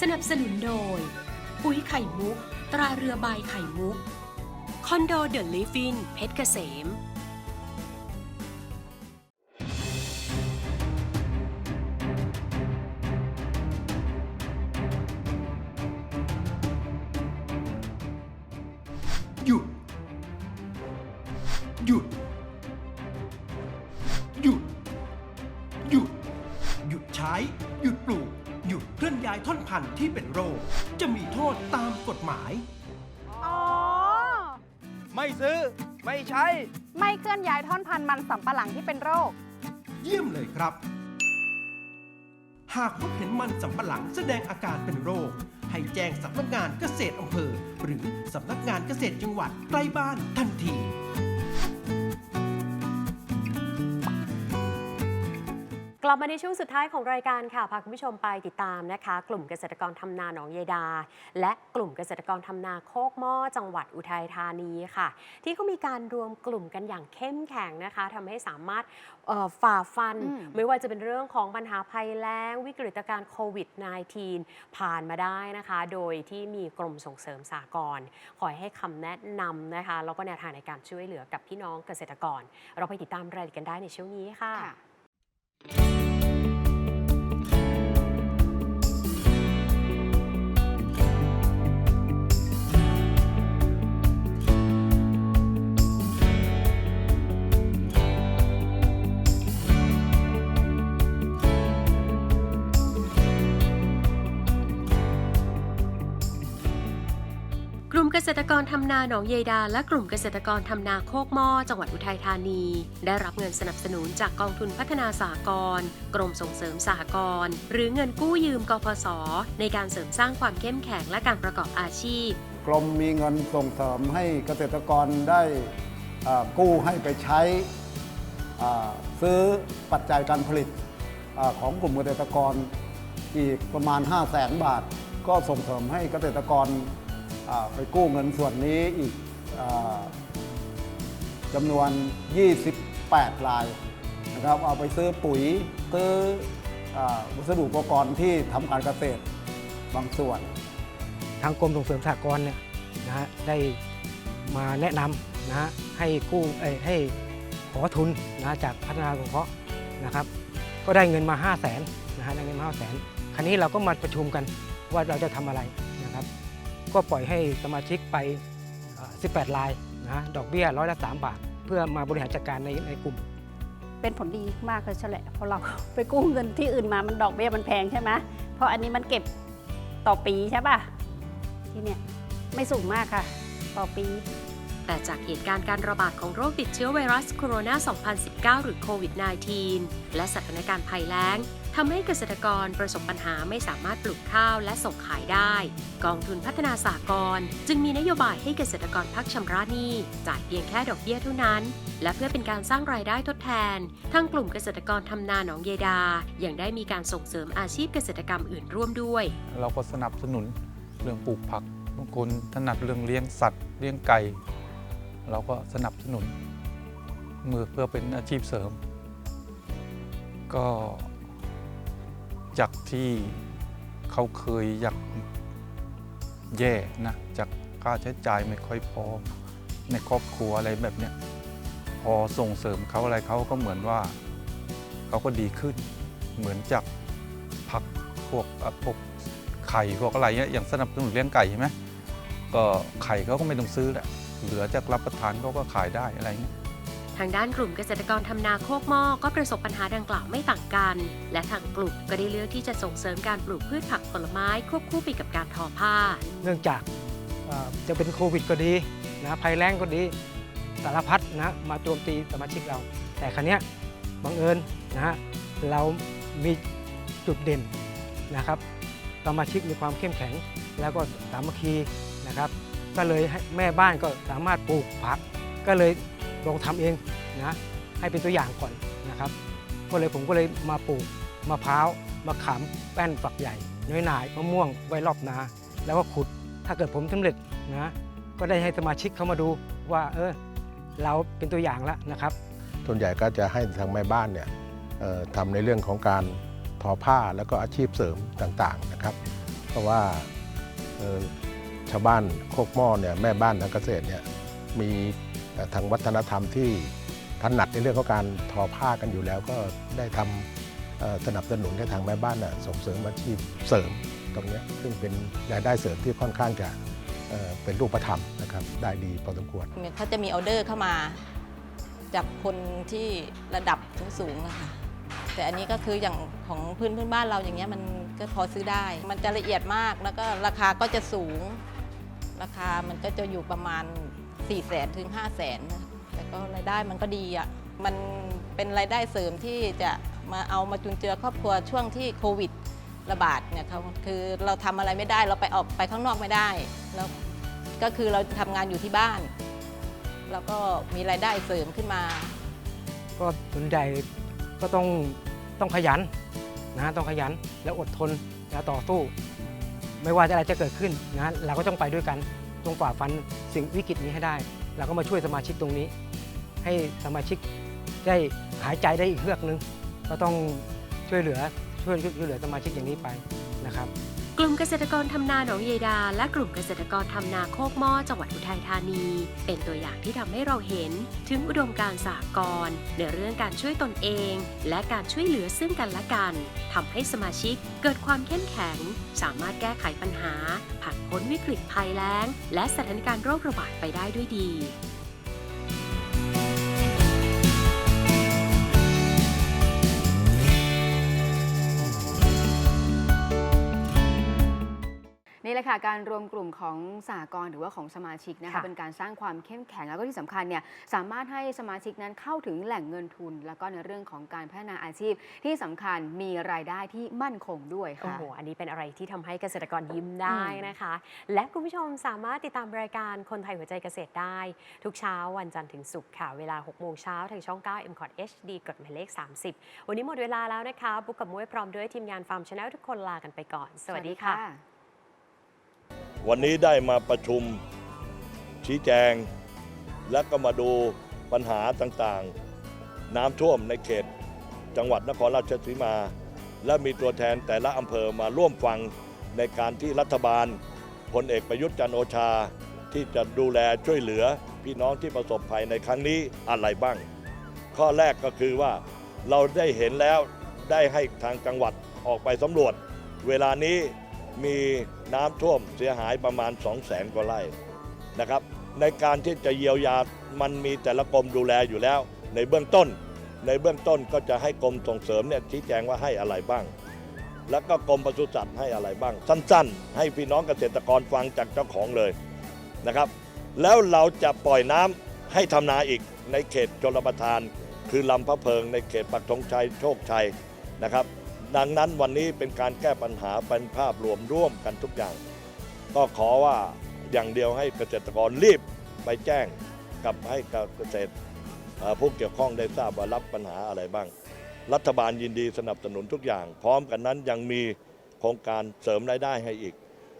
สนับสนุนโดย ปุ๋ยไข่มุก ตราเรือใบไข่มุก คอนโดเดอะลิฟฟินเพชรเกษม หยุด หยุด หยุด หยุด หยุดใช้ หยุดปลูกายท่อนพันธุ์ที่เป็นโรค จะมีโทษตามกฎหมาย อ๋อ ไม่ซื้อ ไม่ใช้ ไม่เคลื่อนย้ายท่อนพันธุ์มันสำปะหลังที่เป็นโรค เยี่ยมเลยครับ หากพบเห็นมันสำปะหลังแสดงอาการเป็นโรค ให้แจ้งสำนักงานเกษตรอำเภอ หรือสำนักงานเกษตรจังหวัดใกล้บ้านทันที กลับมาในช่วงสุดท้ายของรายการค่ะ พาคุณผู้ชมไปติดตามนะคะ กลุ่มเกษตรกรทำนาหนองยายดา และกลุ่มเกษตรกรทำนาโคกหม้อจังหวัดอุทัยธานีค่ะ ที่เขามีการรวมกลุ่มกันอย่างเข้มแข็งนะคะทำให้สามารถเอ่อฝ่าฟันอืมไม่ว่าจะเป็นเรื่องของปัญหาภัยแล้ง วิกฤตการณ์โควิด -19 ผ่านมาได้นะคะ โดยที่มีกรมส่งเสริมสากลคอยให้คำแนะนำนะคะแล้วก็แนวทางในการช่วยเหลือกับพี่น้องเกษตรกร เราไปติดตามรายละเอียดกันได้ในช่วงนี้ค่ะ กลุ่มเกษตรกรทำนาหนองเยดา และกลุ่มเกษตรกรทำนาโคกหม้อจังหวัดอุทัยธานี ได้รับเงินสนับสนุนจากกองทุนพัฒนาสหกรณ์กรมส่งเสริมสหกรณ์หรือเงินกู้ยืมกพศในการเสริมสร้างความเข้มแข็งและการประกอบอาชีพ กรมมีเงินส่งเสริมให้เกษตรกรได้กู้ให้ไปใช้ซื้อปัจจัยการผลิตอของกลุ่มเกษตรกรอีกประมาณ 5 0 0แสนบาท ก็ส่งเสริมให้เกษตรกร ไปกู้เงินส่วนนี้อีกอจำนวน 28รายนะครับเอาไปซื้อปุ๋ยซื้อวัสดุอุปกรณ์ที่ทำการเกษตรบางส่วน ทางกรมส่งเสริมสหกรณ์เนี่ยนะฮะได้มาแนะนำนะฮะให้กู้เอ้ให้ขอทุนนะจากพัฒนาสงเคราะห์นะครับก็ได้เงินมา 5 0 0แสนนะฮะได้เงินมา 5 0 0แสนคราวนี้เราก็มาประชุมกันว่าเราจะทำอะไร ก็ปล่อยให้สมาชิกไป 18 รายนะฮะดอกเบี้ยร้อยละ 3 บาท เพื่อมาบริหารจัดการในในกลุ่ม เป็นผลดีมากเลยใช่แหละเพราะเราไปกู้เงินที่อื่นมามันดอกเบี้ยมันแพงใช่ไหมเพราะอันนี้มันเก็บต่อปีใช่ป่ะที่เนี่ยไม่สูงมากค่ะ ต่อปี แต่จากเหตุการณ์การระบาดของโรคติดเชื้อไวรัสโคโรนา 2019 หรือโควิด -19 และสถานการณ์ภัยแล้งทำให้เกษตรกรประสบปัญหาไม่สามารถปลูกข้าวและส่งขายได้ กองทุนพัฒนาสากลจึงมีนโยบายให้เกษตรกรพักชำระหนี้จ่ายเพียงแค่ดอกเบี้ยเท่านั้น และเพื่อเป็นการสร้างรายได้ทดแทนทางกลุ่มเกษตรกรทำนาหนองเยดา ยังได้มีการส่งเสริมอาชีพเกษตรกรรมอื่นร่วมด้วย เราก็สนับสนุนเรื่องปลูกผักบางคนถนัดเรื่องเลี้ยงสัตว์เลี้ยงไก่ เราก็สนับสนุนมือเพื่อเป็นอาชีพเสริม ก็จากที่เขาเคยอยากแย่นะจากค่าใช้จ่ายไม่ค่อยพอในครอบครัวอะไรแบบเนี้ยพอส่งเสริมเขาอะไรเขาก็เหมือนว่าเขาก็ดีขึ้น เหมือนจากผักพวกพวกไข่พวกอะไรเงี้ยอย่างสนับสนุนเลี้ยงไก่ใช่ไหมก็ไข่เขาก็ไม่ต้องซื้อแหละ เหลือจากรับประทานเขาก็ขายได้อะไรเงี้ยทางด้านกลุ่มเกษตรกรทำนาโคกหม้อก็ประสบปัญหาดังกล่าวไม่ต่างกัน และทางกลุ่มก็ได้เลือกที่จะส่งเสริมการปลูกพืชผักผลไม้ควบคู่ไปกับการทอผ้า เนื่องจากเอ่อจะเป็นโควิดก็ดีนะภัยแล้งก็ดีสารพัดนะมาโจมตีสมาชิกเรา แต่ครั้นี้ยบังเอิญนะฮะเรามีจุดเด่นนะครับสมาชิกมีความเข้มแข็ง แล้วก็สามัคคีนะครับ ก็เลยให้แม่บ้านก็สามารถปลูกผัก ก็เลยลองทำเองนะให้เป็นตัวอย่างก่อนนะครับ ก็เลยผมก็เลยมาปลูกมะพร้าวมะขามแป้นฝักใหญ่น้อยหน่ายมะม่วงไว้รอบนา แล้วก็ขุดถ้าเกิดผมสำเร็จนะก็ได้ให้สมาชิกเข้ามาดูว่าเออเราเป็นตัวอย่างแล้วนะครับ ส่วนใหญ่ก็จะให้ทางแม่บ้านเนี่ยทำในเรื่องของการทอผ้าแล้วก็อาชีพเสริมต่างๆนะครับ เพราะว่าาวบ้านโคกหม้อเนี่ยแม่บ้านทางเกษตรเนี่ยมีทางวัฒนธรรมที่ถนัดในเรื่องของการทอผ้ากันอยู่แล้ว ก็ได้ทำเอ่อสนับสนุนให้ทางแม่บ้านส่งเสริมอาชีพเสริมตรงนี้ซึ่งเป็นรายได้เสริมที่ค่อนข้างจะเเป็นรูปธรรมนะครับได้ดีพอสมควรเขาจะมีออเดอร์เข้ามาจากคนที่ระดับสูงๆอะค่ะแต่อันนี้ก็คืออย่างของพื้นพื้นบ้านเราอย่างเงี้ยมันก็พอซื้อได้ มันจะละเอียดมากแล้วก็ราคาก็จะสูง ราคามันก็จะอยู่ประมาณ 4 0 0แสนถึง 5 0 0แสนแต่ก็รายได้มันก็ดีอะมันเป็นรายได้เสริมที่จะมาเอามาจุนเจือครอบครัวช่วงที่โควิดระบาดเนี่ยเขาคือเราทำอะไรไม่ได้เราไปออกไปข้างนอกไม่ได้แล้วก็คือเราทำงานอยู่ที่บ้าน แล้วก็มีรายได้เสริมขึ้นมา ก็ส่วนใหญ่ก็ต้องต้องขยันนะต้องขยันและอดทนและต่อสู้ ไม่ว่าอะไรจะเกิดขึ้นนะเราก็ต้องไปด้วยกันตรงฝ่าฟันสิ่งวิกฤตนี้ให้ได้ เราก็มาช่วยสมาชิกตรงนี้ ให้สมาชิกได้หายใจได้อีกเฮือกนึง ก็ต้องช่วยเหลือช่วยช่วยเหลือสมาชิกอย่างนี้ไปนะครับ กลุ่มเกษตรกรทำนาหนองเยดา และกลุ่มเกษตรกรทำนาโคกหม้อจังหวัดอุทัยธานี เป็นตัวอย่างที่ทำให้เราเห็น ถึงอุดมการณ์สากลในเรื่องการช่วยตนเอง และการช่วยเหลือซึ่งกันและกันทำให้สมาชิกเกิดความเข้มแข็ง สามารถแก้ไขปัญหา ผ่านพ้นวิกฤตภัยแล้ง และสถานการณ์โรคระบาดไปได้ด้วยดี แหละค่ะการรวมกลุ่มของสหกรณ์หรือว่าของสมาชิกนะคะค่ะเป็นการสร้างความเข้มแข็งแล้วก็ที่สำคัญเนี่ยสามารถให้สมาชิกนั้นเข้าถึงแหล่งเงินทุน แล้วก็ในเรื่องของการพัฒนาอาชีพ ที่สำคัญมีรายได้ที่มั่นคงด้วยโอ้ค่ะโหอันนี้เป็นอะไรที่ทำให้เกษตรกรยิ้มได้นะคะ และคุณผู้ชมสามารถติดตามรายการคนไทยหัวใจเกษตรได้ ทุกเช้าวันจันทร์ถึงศุกร์ค่ะ เวลา6โมงเช้าทางช่อง 9 m c o t HD กดหมายเลข 30 วันนี้หมดเวลาแล้วนะคะ บุ๊กกับมุ้ยพร้อมด้วยทีมงานฟาร์มชาแนลทุกคนลากันไปก่อน สวัสดีค่ะ วันนี้ได้มาประชุมชี้แจง และก็มาดูปัญหาต่างๆ น้ำท่วมในเขต จังหวัดนครราชสีมา และมีตัวแทนแต่ละอำเภอมาร่วมฟังในการที่รัฐบาลพลเอกประยุทธ์จันโอชา ที่จะดูแลช่วยเหลือพี่น้องที่ประสบภัยในครั้งนี้อะไรบ้าง ข้อแรกก็คือว่าเราได้เห็นแล้วได้ให้ทางจังหวัดออกไปสำรวจ เวลานี้ มีน้ำท่วมเสียหายประมาณ 2 0 0แสนกว่าไร่นะครับ ในการที่จะเยียวยามันมีแต่ละกรมดูแลอยู่แล้ว ในเบื้องต้น ในเบื้องต้นก็จะให้กรมส่งเสริมเนี่ยชี้แจงว่าให้อะไรบ้าง แล้วก็กรมปศุสัตว์ให้อะไรบ้าง สั้นๆ ให้พี่น้องเกษตรกรฟังจากเจ้าของเลยนะครับ แล้วเราจะปล่อยน้ำให้ทำนาอีกในเขตชลประทาน คือลำพะเพิงในเขตปักธงชัยโชคชัยนะครับ ดังนั้นวันนี้เป็นการแก้ปัญหาเป็นภาพรวมร่วมกันทุกอย่าง ก็ขอว่าอย่างเดียวให้เกษตรกรรีบไปแจ้งกับให้เกษตรผู้เกี่ยวข้องได้ทราบว่ารับปัญหาอะไรบ้าง รัฐบาลยินดีสนับสนุนทุกอย่าง พร้อมกันนั้นยังมีโครงการเสริมรายได้ให้อีก